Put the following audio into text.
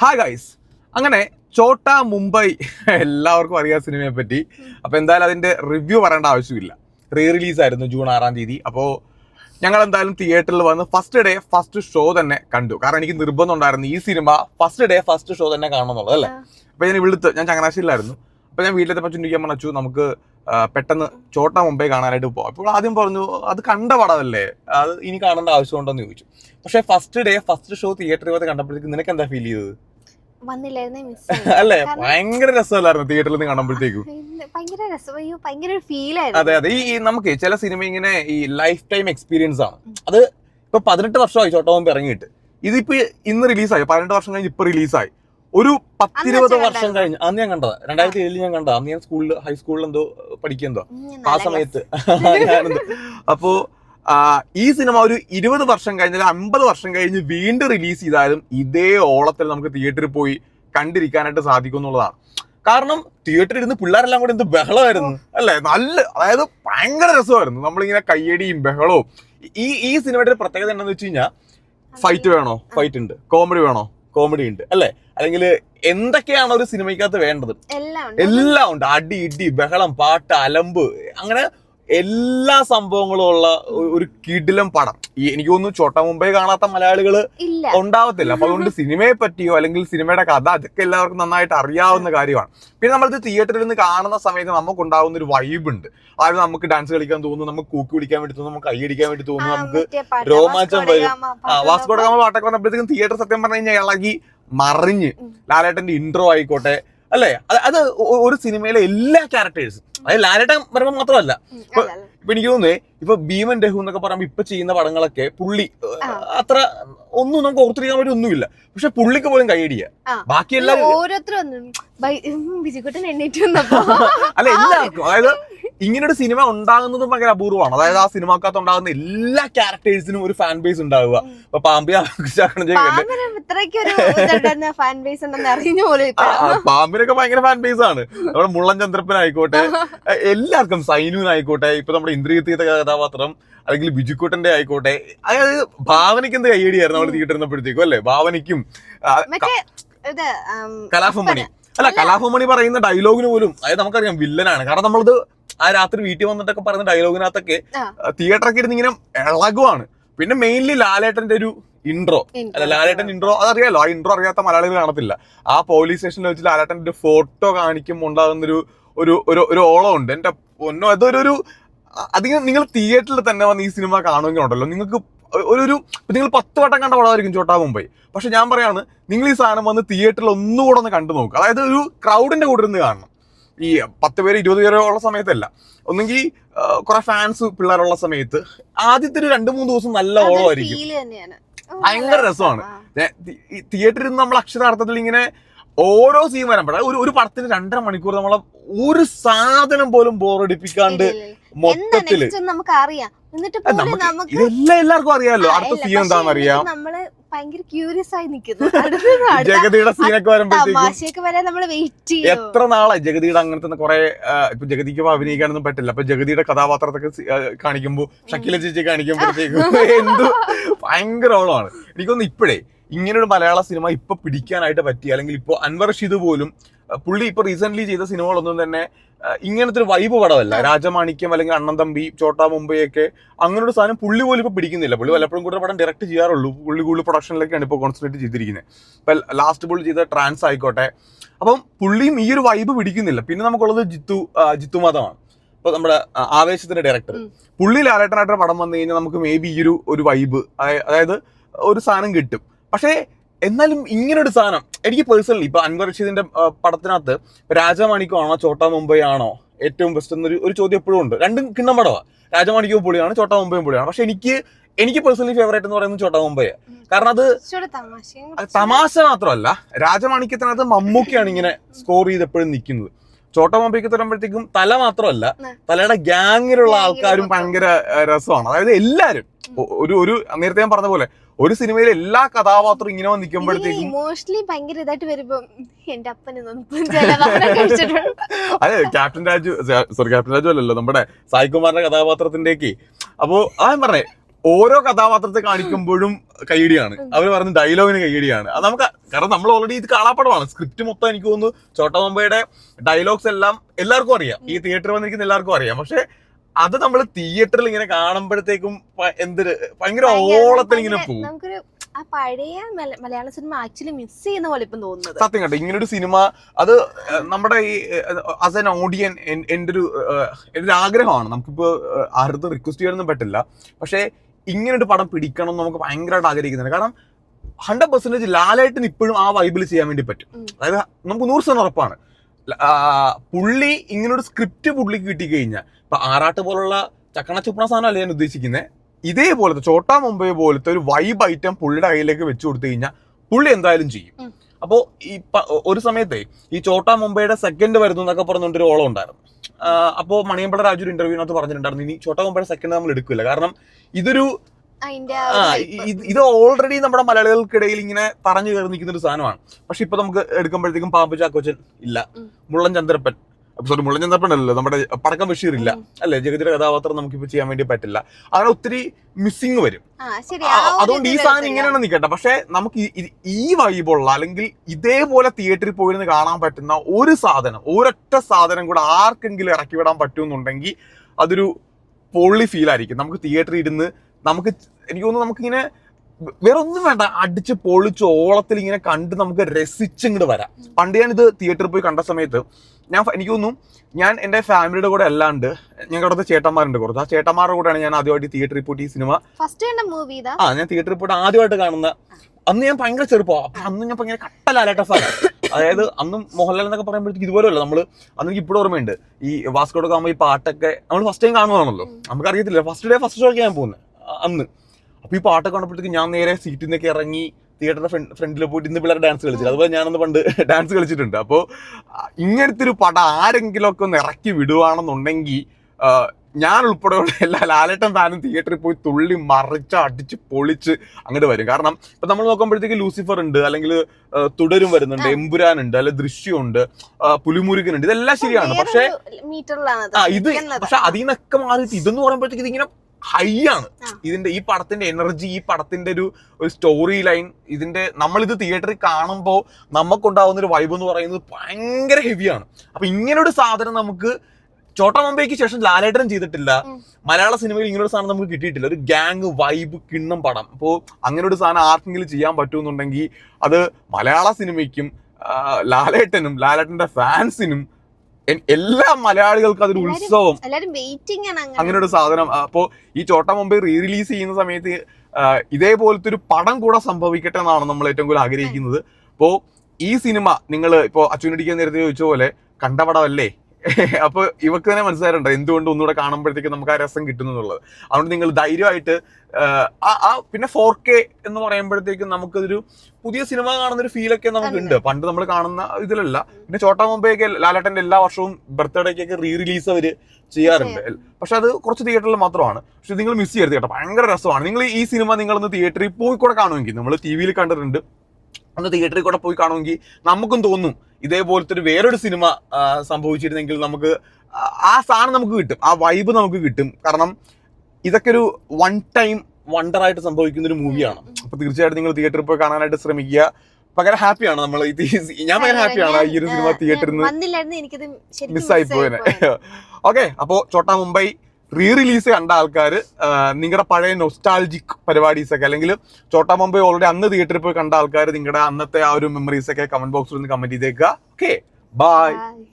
Hi guys അങ്ങനെ ചോട്ട മുംബൈ എല്ലാവർക്കും അറിയാം സിനിമയെ പറ്റി. അപ്പോൾ എന്തായാലും അതിന്റെ റിവ്യൂ പറയേണ്ട ആവശ്യമില്ല. റീ റിലീസ് ആയിരുന്നു ജൂൺ ആറാം തീയതി. അപ്പോൾ ഞങ്ങൾ എന്തായാലും തിയേറ്ററിൽ വന്ന് ഫസ്റ്റ് ഡേ ഫസ്റ്റ് ഷോ തന്നെ കണ്ടു. കാരണം എനിക്ക് നിർബന്ധം ഉണ്ടായിരുന്നു ഈ സിനിമ ഫസ്റ്റ് ഡേ ഫസ്റ്റ് ഷോ തന്നെ കാണണം എന്നുള്ളത് അല്ലേ? അപ്പോൾ ഞാൻ ഇവിടുത്തെ ഞാൻ ചങ്ങനാശ്ശേരിയിലായിരുന്നു. അപ്പോൾ ഞാൻ വീട്ടിലെത്തപ്പോൾ ചുണ്ടിക്കാൻ പറഞ്ഞു നമുക്ക് പെട്ടെന്ന് ചോട്ട മുംബൈ കാണാനായിട്ട് പോകാം അപ്പോൾ ആദ്യം പറഞ്ഞു അത് കണ്ട പടമല്ലേ? അത് ഇനി കാണേണ്ട ആവശ്യമുണ്ടോ എന്ന് ചോദിച്ചു. പക്ഷേ ഫസ്റ്റ് ഡേ ഫസ്റ്റ് ഷോ തിയേറ്ററിൽ വന്ന് കണ്ടപ്പോഴത്തേക്ക് നിനക്ക് എന്താ ഫീൽ ചെയ്തത്? അല്ലേ? ഭയങ്കര രസമല്ലായിരുന്നു തിയേറ്ററിൽ നിന്ന് കാണുമ്പോഴത്തേക്കും. ഭയങ്കര രസം അയ്യോ ഭയങ്കര ഒരു ഫീലായിരുന്നു അതെ അതെ. ഈ നമുക്ക് ചില സിനിമ ഇങ്ങനെ ഈ ലൈഫ് ടൈം എക്സ്പീരിയൻസ് ആണ് അത് ഇപ്പൊ പതിനെട്ട് വർഷമായി ചോട്ടമുമ്പ് ഇറങ്ങിയിട്ട്. ഇതിപ്പോ ഇന്ന് റിലീസായി പതിനെട്ട് വർഷം കഴിഞ്ഞ് ഇപ്പൊ റിലീസായി ഒരു പത്തിരുപത് വർഷം കഴിഞ്ഞ്. അന്ന് ഞാൻ കണ്ടതാ. രണ്ടായിരത്തി ഏഴിൽ ഞാൻ കണ്ടതാ. അന്ന് ഞാൻ സ്കൂളിൽ ഹൈസ്കൂളിൽ എന്തോ പഠിക്കുന്നതോ ആ സമയത്ത്. അപ്പോ ഈ സിനിമ ഒരു ഇരുപത് വർഷം കഴിഞ്ഞാൽ അമ്പത് വർഷം കഴിഞ്ഞ് വീണ്ടും റിലീസ് ചെയ്താലും ഇതേ ഓളത്തിൽ നമുക്ക് തിയേറ്ററിൽ പോയി കണ്ടിരിക്കാനായിട്ട് സാധിക്കും എന്നുള്ളതാണ്. കാരണം തിയേറ്ററിൽ ഇരുന്ന് പിള്ളേരെല്ലാം കൂടി എന്ത് ബഹളമായിരുന്നു അല്ലേ? നല്ല അതായത് ഭയങ്കര രസമായിരുന്നു. നമ്മളിങ്ങനെ കയ്യടിയും ബഹളവും. ഈ ഈ സിനിമയുടെ ഒരു പ്രത്യേകത എന്താണെന്ന് വെച്ച് കഴിഞ്ഞാൽ ഫൈറ്റ് വേണോ? ഫൈറ്റ് ഉണ്ട്. കോമഡി വേണോ? കോമഡി ഉണ്ട് അല്ലേ? അല്ലെങ്കിൽ എന്തൊക്കെയാണ് ഒരു സിനിമയ്ക്കകത്ത് വേണ്ടത്? എല്ലാം ഉണ്ട്. എല്ലാം ഉണ്ട്. അടി ഇടി ബഹളം പാട്ട് അലമ്പ് അങ്ങനെ എല്ലാ സംഭവങ്ങളും ഉള്ള ഒരു കിടിലം പടം. ഈ എനിക്ക് തോന്നുന്നു ചോട്ട മുംബൈ കാണാത്ത മലയാളികൾ ഉണ്ടാവത്തില്ല. അപ്പൊ അതുകൊണ്ട് സിനിമയെ പറ്റിയോ അല്ലെങ്കിൽ സിനിമയുടെ കഥ അതൊക്കെ എല്ലാവർക്കും നന്നായിട്ട് അറിയാവുന്ന കാര്യമാണ്. പിന്നെ നമ്മൾ തിയേറ്ററിൽ നിന്ന് കാണുന്ന സമയത്ത് നമുക്ക് ഉണ്ടാവുന്ന ഒരു വൈബ് ഉണ്ട്. അതായത് നമുക്ക് ഡാൻസ് കളിക്കാൻ തോന്നുന്നു നമുക്ക് കൂക്കി പിടിക്കാൻ വേണ്ടി തോന്നുന്നു നമുക്ക് കൈയടിക്കാൻ വേണ്ടി തോന്നുന്നു നമുക്ക് രോമാഞ്ചം വരും. വാസ്കോട ഗാമ പാട്ടൊക്കെ വന്നപ്പോഴത്തേക്കും തിയേറ്റർ സത്യം പറഞ്ഞു കഴിഞ്ഞാൽ ഇളകി മറിഞ്ഞ് ലാലേട്ടന്റെ ഇൻട്രോ ആയിക്കോട്ടെ അല്ലേ? അത് ഒരു സിനിമയിലെ എല്ലാ ക്യാരക്ടേഴ്സും അതായത് ലാലേട്ടൻ വരുമ്പോൾ മാത്രമല്ല. ഇപ്പൊ- എനിക്ക് തോന്നുന്നേ ഇപ്പൊ ഭീമൻ രഹു എന്നൊക്കെ പറയുമ്പോൾ ഇപ്പൊ ചെയ്യുന്ന പടങ്ങളൊക്കെ പുള്ളി അത്ര ഒന്നും നമുക്ക് ഓർത്തിരിക്കാൻ വേണ്ടി ഒന്നുമില്ല. പക്ഷെ പുള്ളിക്ക് പോലും കൈയടിയ ബാക്കിയെല്ലാം ഓരോരുത്തരും അല്ല എല്ലാവർക്കും. അതായത് ഇങ്ങനൊരു സിനിമ ഉണ്ടാകുന്നതും ഭയങ്കര അപൂർവമാണ്. അതായത് ആ സിനിമക്കകത്ത് ഉണ്ടാകുന്ന എല്ലാ ക്യാരക്ടേഴ്സിനും ഒരു ഫാൻ ബേസ് ഉണ്ടാവുക അപ്പൊ ഇപ്പൊ ഇപ്പൊ പാമ്പിനൊക്കെ ഭയങ്കര ഫാൻ ബേസ് ആണ്. നമ്മുടെ മുള്ളൻ ചന്ദ്രപ്പനായിക്കോട്ടെ എല്ലാവർക്കും എല്ലാവർക്കും സൈനുവിനായിക്കോട്ടെ ഇപ്പൊ നമ്മുടെ ഇന്ദ്രിയത്തീത കഥാപാത്രം അല്ലെങ്കിൽ ബിജുക്കുട്ടന്റെ ആയിക്കോട്ടെ അതായത് ഭാവനയ്ക്ക് എന്ത് കൈയടിയായിരുന്നു നമ്മൾ തീയിട്ടിരുന്നപ്പോഴത്തേക്കും അല്ലേ? ഭാവനയ്ക്കും കലാഭമണി അല്ല കലാഭമണി പറയുന്ന ഡയലോഗിന് പോലും അതായത് നമുക്കറിയാം വില്ലനാണ്. കാരണം നമ്മളിത് ആ രാത്രി വീട്ടിൽ വന്നിട്ടൊക്കെ പറയുന്ന ഡയലോഗിനകത്തൊക്കെ. തിയേറ്ററൊക്കെ ഇരുന്ന് ഇങ്ങനെ ഇളകുവാണ്. പിന്നെ മെയിൻലി ലാലേട്ടന്റെ ഒരു ഇൻട്രോ അല്ല ലാലേട്ടൻ ഇൻട്രോ അതറിയാലോ? ആ ഇൻട്രോ അറിയാത്ത മലയാളികൾ കാണത്തില്ല. ആ പോലീസ് സ്റ്റേഷനിൽ വെച്ച് ലാലേട്ടന്റെ ഒരു ഫോട്ടോ കാണിക്കുമ്പോൾ ഉണ്ടാകുന്നൊരു ഒരു ഒരു ഒരു ഓളം ഉണ്ട് എന്റെ ഒന്നോ അതൊരു ഒരു അധികം നിങ്ങൾ തിയേറ്ററിൽ തന്നെ വന്ന് ഈ സിനിമ കാണുമെങ്കിൽ ഉണ്ടല്ലോ നിങ്ങൾക്ക് ഒരു ഒരു നിങ്ങൾ പത്ത് വട്ടം കണ്ട പടമായിരിക്കും ചോട്ടാ മുംബൈ. പക്ഷെ ഞാൻ പറയാണ് നിങ്ങൾ ഈ സാധനം വന്ന് തിയേറ്ററിൽ ഒന്നുകൂടെ ഒന്ന് കണ്ടു നോക്കുക അതായത് ഒരു ക്രൗഡിന്റെ കൂടെ ഇരുന്ന് കാണണം. ഈ പത്ത് പേര് ഇരുപത് പേരോ ഉള്ള സമയത്തല്ല. ഒന്നെങ്കിൽ കുറെ ഫാൻസ് പിള്ളേരുള്ള സമയത്ത് ആദ്യത്തെ ഒരു രണ്ട് മൂന്ന് ദിവസം നല്ല ഓളമായിരിക്കും ഭയങ്കര രസമാണ്. തിയേറ്ററിൽ നിന്ന് നമ്മൾ അക്ഷരാർത്ഥത്തിൽ ഇങ്ങനെ ഓരോ സീൻ വരാൻ ഒരു ഒരു പടത്തിന് രണ്ടര മണിക്കൂർ നമ്മളെ ഒരു സാധനം പോലും ബോറടിപ്പിക്കാണ്ട്. മൊത്തത്തിൽ. നെക്സ്റ്റ് അറിയാം എന്നിട്ട് അത് നമുക്ക് നമുക്ക് ഇതെല്ലാം എല്ലാവർക്കും അറിയാമല്ലോ അടുത്ത സീൻ പക്ഷേ എന്താണെന്ന് അറിയാം എന്നിട്ട് നമ്മൾ ഭയങ്കര ക്യൂരിയസ് ആയി നിൽക്കുന്നു ജഗതിയുടെ സീനൊക്കെ വരുമ്പോഴത്തേക്കും വരെ നമ്മൾ വെയിറ്റ് ചെയ്യും. എത്ര നാളായി ജഗതിയുടെ അങ്ങനത്തെ കുറെ ഇപ്പൊ ജഗതിക്ക് അഭിനയിക്കാനൊന്നും പറ്റില്ല. അപ്പൊ ജഗതിയുടെ കഥാപാത്രത്തൊക്കെ കാണിക്കുമ്പോൾ ഷക്കീല ചേച്ചി കാണിക്കുമ്പോഴത്തേക്കും എന്ത് ഭയങ്കര ഓളമാണ് എനിക്കൊന്ന് ഇപ്പോഴേ ഇങ്ങനൊരു മലയാള സിനിമ ഇപ്പൊ പിടിക്കാനായിട്ട് പറ്റി. അല്ലെങ്കിൽ ഇപ്പൊ അൻവർ ഷിദ് പോലും പുള്ളി ഇപ്പൊ റീസെന്റ് ചെയ്ത സിനിമകളൊന്നും തന്നെ ഇങ്ങനത്തെ ഒരു വൈബ് പടമല്ല. രാജമാണിക്യം അല്ലെങ്കിൽ അണ്ണൻ തമ്പി ചോട്ടാ മുംബൈ ഒക്കെ അങ്ങനെ ഒരു സാധനം പുള്ളി പോലും ഇപ്പൊ പിടിക്കുന്നില്ല. പുള്ളി വല്ലപ്പോഴും കൂടുതൽ പടം ഡയറക്റ്റ് ചെയ്യാറുള്ളൂ. പുള്ളി കൂടുതൽ പ്രൊഡക്ഷനിലേക്കാണ് ഇപ്പോൾ കോൺസെൻട്രേറ്റ് ചെയ്തിരിക്കുന്നത് ഇപ്പൊ ലാസ്റ്റ് പുള്ളി ചെയ്ത ട്രാൻസ് ആയിക്കോട്ടെ. അപ്പം പുള്ളിയും ഈ ഒരു വൈബ് പിടിക്കുന്നില്ല. പിന്നെ നമുക്കുള്ളത് ജിത്തു ജിത്തു മതമാണ് ഇപ്പൊ നമ്മുടെ ആവേശത്തിന്റെ ഡയറക്ടർ പുള്ളി ലാലേട്ടനായിട്ട് പടം വന്നു കഴിഞ്ഞാൽ നമുക്ക് മേ ബി ഈ ഒരു ഒരു വൈബ് അതായത് ഒരു സാധനം കിട്ടും. പക്ഷേ എന്നാലും ഇങ്ങനൊരു സാധനം. എനിക്ക് പേഴ്സണലി ഇപ്പൊ അൻവർ റഷീദിന്റെ പടത്തിനകത്ത് രാജമാണിക്കോ ആണോ ചോട്ടാ മുംബൈ ആണോ ഏറ്റവും ബെസ്റ്റ് എന്നൊരു ഒരു ചോദ്യം എപ്പോഴും ഉണ്ട്. രണ്ടും കിണ്ണം പടമാണ് രാജമാണിക്യവും പൊളിയാണ് ചോട്ടാ മുംബൈയും പൊളിയാണ് പക്ഷെ എനിക്ക് എനിക്ക് പേഴ്സണലി ഫേവറേറ്റ് എന്ന് പറയുന്നത് ചോട്ടാ മുംബൈ കാരണം അത് തമാശ മാത്രമല്ല രാജമാണിക്യത്തിനകത്ത് മമ്മൂക്കയാണ് ഇങ്ങനെ സ്കോർ ചെയ്ത് എപ്പോഴും നിൽക്കുന്നത്. ചോട്ടാ മുംബൈക്ക് തരുമ്പോഴത്തേക്കും തല മാത്രമല്ല. തലയുടെ ഗ്യാങ്ങിലുള്ള ആൾക്കാരും. ഭയങ്കര രസമാണ്. അതായത് എല്ലാരും ഒരു ഒരു നേരത്തെ ഞാൻ പറഞ്ഞ പോലെ ഒരു സിനിമയിലെ എല്ലാ കഥാപാത്രവും ഇങ്ങനെ വന്ന് നിൽക്കുമ്പോഴത്തേക്കും ഇമോഷണലി ഭയങ്കര ഇതായിട്ട് വരുമ്പോ എന്റെ അതെ captain Raju sorry captain Raju അല്ലല്ലോ നമ്മുടെ സായികുമാറിന്റെ കഥാപാത്രത്തിന്റേക്ക് അപ്പോ ആ പറഞ്ഞേ ഓരോ കഥാപാത്രത്തെ കാണിക്കുമ്പോഴും കൈയടിയാണ് അവർ പറഞ്ഞ ഡയലോഗിന് കൈയടിയാണ് അത് നമുക്ക് കാരണം നമ്മൾ ഓൾറെഡി ഇത് കാണാപ്പടമാണ്. സ്ക്രിപ്റ്റ് മൊത്തം എനിക്ക് തോന്നുന്നു ചോട്ടമ്പയുടെ ഡയലോഗ്സ് എല്ലാം എല്ലാവർക്കും അറിയാം. ഈ തിയേറ്ററിൽ വന്നിരിക്കുന്ന എല്ലാവർക്കും അറിയാം. പക്ഷെ അത് നമ്മൾ തിയേറ്ററിൽ ഇങ്ങനെ കാണുമ്പോഴത്തേക്കും എന്തൊരു ഭയങ്കര ഓളത്തിൽ ഇങ്ങനെ പോകും നമുക്കൊരു ആ പഴയ മലയാള സിനിമ ആക്ച്വലി മിസ് ചെയ്യുന്ന പോലെ ഇപ്പം തോന്നുന്നത്. സത്യം കേട്ടോ ഇങ്ങനെ ഒരു സിനിമ അത് നമ്മുടെ ഈ ആസ് എൻ ഓഡിയൻ എന്റെ ഒരു എന്റെ ഒരു ആഗ്രഹമാണ്. നമുക്കിപ്പോ ഏഹ്, ആരുടെ റിക്വസ്റ്റ് ചെയ്യാനൊന്നും പറ്റില്ല. പക്ഷേ ഇങ്ങനൊരു പടം പിടിക്കണം എന്ന് നമുക്ക് ഭയങ്കരമായിട്ട് ആഗ്രഹിക്കുന്നുണ്ട്. കാരണം ഹൺഡ്രഡ് പെർസെന്റേജ് ലാലായിട്ടിന് ഇപ്പോഴും ആ വൈബിൽ ചെയ്യാൻ വേണ്ടി പറ്റും. അതായത് നമുക്ക് നൂറ് ശതമാനം ഉറപ്പാണ്. പുള്ളി ഇങ്ങനൊരു സ്ക്രിപ്റ്റ് പുള്ളിക്ക് കിട്ടിക്കഴിഞ്ഞാൽ ഇപ്പൊ ആറാട്ട് പോലുള്ള ചക്കണ ചുപ്പണ സാധനമല്ല ഞാൻ ഉദ്ദേശിക്കുന്നത് ഇതേപോലത്തെ ചോട്ടാ മുംബൈ പോലത്തെ ഒരു വൈബ് ഐറ്റം പുള്ളിയുടെ കയ്യിലേക്ക് വെച്ചു കൊടുത്തു കഴിഞ്ഞാൽ പുള്ളി എന്തായാലും ചെയ്യും. അപ്പോൾ അപ്പോ ഈ ഒരു സമയത്തെ ഈ ചോട്ടാ മുംബൈയുടെ സെക്കൻഡ് വരുന്നു എന്നൊക്കെ പറഞ്ഞുകൊണ്ട് ഒരു ഓളം ഉണ്ടായിരുന്നു. അപ്പോൾ അപ്പോ മണിയമ്പള രാജു ഒരു ഇന്റർവ്യൂവിനകത്ത് പറഞ്ഞിട്ടുണ്ടായിരുന്നു. ഇനി ചോട്ടാ മുംബൈയുടെ സെക്കൻഡ് നമ്മൾ എടുക്കില്ല. കാരണം ഇതൊരു ആ. ഇത് ഓൾറെഡി നമ്മുടെ മലയാളികൾക്കിടയിൽ ഇങ്ങനെ പറഞ്ഞു കയറി നിൽക്കുന്ന ഒരു സാധനമാണ്. പക്ഷെ ഇപ്പൊ നമുക്ക് എടുക്കുമ്പോഴത്തേക്കും പാമ്പ് ചാക്കോച്ചൻ ഇല്ല. മുള്ളൻ ചന്ദ്രപ്പൻ. സോറി മുള്ളൻ ചന്ദ്രപ്പൻ അല്ലല്ലോ നമ്മുടെ പടക്കം ബഷീർ ഇല്ല. അല്ലെ? ജഗതിയുടെ കഥാപാത്രം നമുക്കിപ്പോ ചെയ്യാൻ വേണ്ടി പറ്റില്ല. അങ്ങനെ ഒത്തിരി മിസ്സിങ് വരും. അതുകൊണ്ട് ഈ സാധനം ഇങ്ങനെയാണ് നിൽക്കട്ടെ പക്ഷെ നമുക്ക് ഈ വൈബുള്ള അല്ലെങ്കിൽ ഇതേപോലെ തിയേറ്ററിൽ പോയിരുന്ന് കാണാൻ പറ്റുന്ന ഒരു സാധനം ഒരൊറ്റ സാധനം കൂടെ ആർക്കെങ്കിലും ഇറക്കി വിടാൻ പറ്റുമെന്നുണ്ടെങ്കിൽ അതൊരു പൊള്ളി ഫീൽ ആയിരിക്കും. നമുക്ക് തിയേറ്ററിൽ ഇരുന്ന് നമുക്ക് എനിക്ക് തോന്നുന്നു നമുക്കിങ്ങനെ വേറെ ഒന്നും വേണ്ട. അടിച്ച് പൊളിച്ച് ഓളത്തിൽ ഇങ്ങനെ കണ്ട് നമുക്ക് രസിച്ചിങ്ങോട്ട് വരാം. പണ്ട് ഞാൻ ഇത് തിയേറ്ററിൽ പോയി കണ്ട സമയത്ത് ഞാൻ എനിക്ക് തോന്നുന്നു ഞാൻ എന്റെ ഫാമിലിയുടെ കൂടെ അല്ലാണ്ട് ഞാൻ അടുത്ത് ചേട്ടന്മാരുണ്ട് കുറച്ച്. ആ ചേട്ടന്മാരുടെ കൂടെയാണ് ഞാൻ ആദ്യമായിട്ട് തിയേറ്ററിൽ പോയിട്ട് ഈ സിനിമ ആ ഞാൻ തിയേറ്ററിൽ പോയിട്ട് ആദ്യമായിട്ട് കാണുന്ന അന്ന് ഞാൻ ഭയങ്കര ചെറുപ്പം. അപ്പൊ അന്ന് ഞാൻ ഭയങ്കര കട്ടലാലേട്ട സാധനം. അതായത് അന്നും മോഹൻലാൽ എന്നൊക്കെ പറയുമ്പോഴത്തേക്ക് ഇതുപോലെയല്ല. നമ്മൾ അന്ന് എനിക്ക് ഇപ്പോഴും ഓർമ്മയുണ്ട്. ഈ വാസ്കോട് ആകുമ്പോൾ ഈ പാട്ടൊക്കെ നമ്മൾ ഫസ്റ്റ് ടൈം കാണുന്നതാണല്ലോ. നമുക്ക് അറിയത്തില്ല ഫസ്റ്റ് ഡേ ഫസ്റ്റ് ഷോക്ക് ഞാൻ പോകുന്നത് അന്ന്. അപ്പൊ ഈ പാട്ട് കണ്ടപ്പോഴത്തേക്ക് ഞാൻ നേരെ സീറ്റിൽ നിന്നൊക്കെ ഇറങ്ങി തിയേറ്ററിന്റെ ഫ്രണ്ട് ഫ്രണ്ടിൽ പോയിട്ട് ഇന്ന് പിള്ളേർ ഡാൻസ് കളിച്ചില്ല അതുപോലെ ഞാനൊന്ന് പണ്ട് ഡാൻസ് കളിച്ചിട്ടുണ്ട്. അപ്പോൾ ഇങ്ങനത്തെ ഒരു പടം ആരെങ്കിലും ഒക്കെ ഒന്ന് ഇറക്കി വിടുവാണെന്നുണ്ടെങ്കിൽ ഞാൻ ഉൾപ്പെടെയുള്ള എല്ലാ ലാലേട്ടൻ ഫാനും തിയേറ്ററിൽ പോയി തുള്ളി മറിച്ച് അടിച്ച് പൊളിച്ച് അങ്ങോട്ട് വരും. കാരണം ഇപ്പൊ നമ്മൾ നോക്കുമ്പോഴത്തേക്ക് ലൂസിഫർ ഉണ്ട് അല്ലെങ്കിൽ തുടരും വരുന്നുണ്ട്. എമ്പുരാൻ ഉണ്ട് അല്ലെങ്കിൽ ദൃശ്യമുണ്ട് പുലിമുരുകൻ ഉണ്ട്. ഇതെല്ലാം ശരിയാണ്. പക്ഷേ ആ ഇത് പക്ഷെ അതിൽ നിന്നൊക്കെ മാറിയിട്ട് ഇതെന്ന് പറയുമ്പോഴത്തേക്ക് ഇതിങ്ങനെ ഹൈ ആണ്. ഇതിന്റെ ഈ പടത്തിന്റെ എനർജി ഈ പടത്തിന്റെ ഒരു ഒരു സ്റ്റോറി ലൈൻ ഇതിന്റെ നമ്മളിത് തിയേറ്ററിൽ കാണുമ്പോൾ നമുക്കുണ്ടാവുന്ന ഒരു വൈബ് എന്ന് പറയുന്നത് ഭയങ്കര ഹെവിയാണ് അപ്പൊ ഇങ്ങനെ ഒരു സാധനം നമുക്ക് ചോട്ട മുംബൈക്ക് ശേഷം ലാലേട്ടനും ചെയ്തിട്ടില്ല. മലയാള സിനിമയിൽ ഇങ്ങനെ ഒരു സാധനം നമുക്ക് കിട്ടിയിട്ടില്ല. ഒരു ഗ്യാങ് വൈബ് കിണ്ണം പടം. അപ്പോൾ അങ്ങനെ ഒരു സാധനം ആർക്കെങ്കിലും ചെയ്യാൻ പറ്റുമെന്നുണ്ടെങ്കിൽ അത് മലയാള സിനിമയ്ക്കും ലാലേട്ടനും ലാലേട്ടന്റെ ഫാൻസിനും എല്ലാ മലയാളികൾക്കും അതൊരു ഉത്സവം. അങ്ങനെ. ഒരു സാധനം. അപ്പോ ഈ ചോട്ട മുംബൈ റീ റിലീസ് ചെയ്യുന്ന സമയത്ത് ഇതേപോലത്തെ ഒരു പടം കൂടെ സംഭവിക്കട്ടെ എന്നാണ് നമ്മൾ ഏറ്റവും കൂടുതൽ ആഗ്രഹിക്കുന്നത്. അപ്പോ ഈ സിനിമ നിങ്ങൾ ഇപ്പോ അച്ഛനടിക്കാൻ നേരത്തെ ചോദിച്ച പോലെ കണ്ട പടമല്ലേ അപ്പൊ ഇവക്ക് തന്നെ മനസ്സിലായിട്ടുണ്ട് എന്തുകൊണ്ട് ഒന്നുകൂടെ കാണുമ്പോഴത്തേക്ക് നമുക്ക് ആ രസം കിട്ടുന്നു എന്നുള്ളത്. അതുകൊണ്ട് നിങ്ങൾ ധൈര്യമായിട്ട് ആ, പിന്നെ ഫോർ കെ എന്ന് പറയുമ്പോഴത്തേക്കും നമുക്കൊരു പുതിയ സിനിമ കാണുന്ന ഒരു ഫീലൊക്കെ നമുക്കുണ്ട്. പണ്ട് നമ്മൾ കാണുന്ന ഇതിലല്ല. പിന്നെ ചോട്ടാ മുംബൈ ഒക്കെ ലാലേട്ടന്റെ എല്ലാ വർഷവും ബർത്ത്ഡേക്കൊക്കെ റീ റിലീസ് അവർ ചെയ്യാറുണ്ട്. പക്ഷെ അത് കുറച്ച് തിയേറ്ററിൽ മാത്രമാണ്. പക്ഷെ നിങ്ങൾ മിസ് ചെയ്യരുത് കേട്ടോ. ഭയങ്കര രസമാണ്. നിങ്ങൾ ഈ സിനിമ നിങ്ങളൊന്ന് തിയേറ്ററിൽ പോയി കൂടെ കാണുമെങ്കിൽ നമ്മൾ ടി വിയിൽ കണ്ടിട്ടുണ്ട്. ഒന്ന് തിയേറ്ററിൽ കൂടെ പോയി കാണുമെങ്കിൽ നമുക്കും തോന്നും ഇതേപോലത്തെ ഒരു വേറൊരു സിനിമ സംഭവിച്ചിരുന്നെങ്കിൽ നമുക്ക് ആ- സാധനം നമുക്ക് കിട്ടും ആ വൈബ് നമുക്ക് കിട്ടും. കാരണം ഇതൊക്കെ ഒരു വൺ ടൈം വണ്ടർ ആയിട്ട് സംഭവിക്കുന്ന ഒരു മൂവിയാണ് അപ്പൊ തീർച്ചയായിട്ടും നിങ്ങൾ തിയേറ്ററിൽ പോയി കാണാനായിട്ട് ശ്രമിക്കുക. ഭയങ്കര ഹാപ്പിയാണ് നമ്മൾ ഞാൻ ഭയങ്കര ഹാപ്പിയാണ് ഈ ഒരു സിനിമ തിയേറ്ററിൽ നിന്ന് മിസ്സായി പോയത് ഓക്കെ അപ്പോ ചോട്ടാ മുംബൈ റീ റിലീസ് കണ്ട ആൾക്കാർ നിങ്ങളുടെ പഴയ നൊസ്റ്റാൾജിക് പരിപാടീസ് ഒക്കെ അല്ലെങ്കിൽ ചോട്ടാ മുംബൈ ഓൾറെഡി അന്ന് തിയേറ്ററിൽ പോയി കണ്ട ആൾക്കാർ നിങ്ങളുടെ അന്നത്തെ ആ ഒരു മെമ്മറീസ് ഒക്കെ കമന്റ് ബോക്സിൽ നിന്ന് കമന്റ് ചെയ്തേക്കുക ഓക്കെ ബൈ Bye.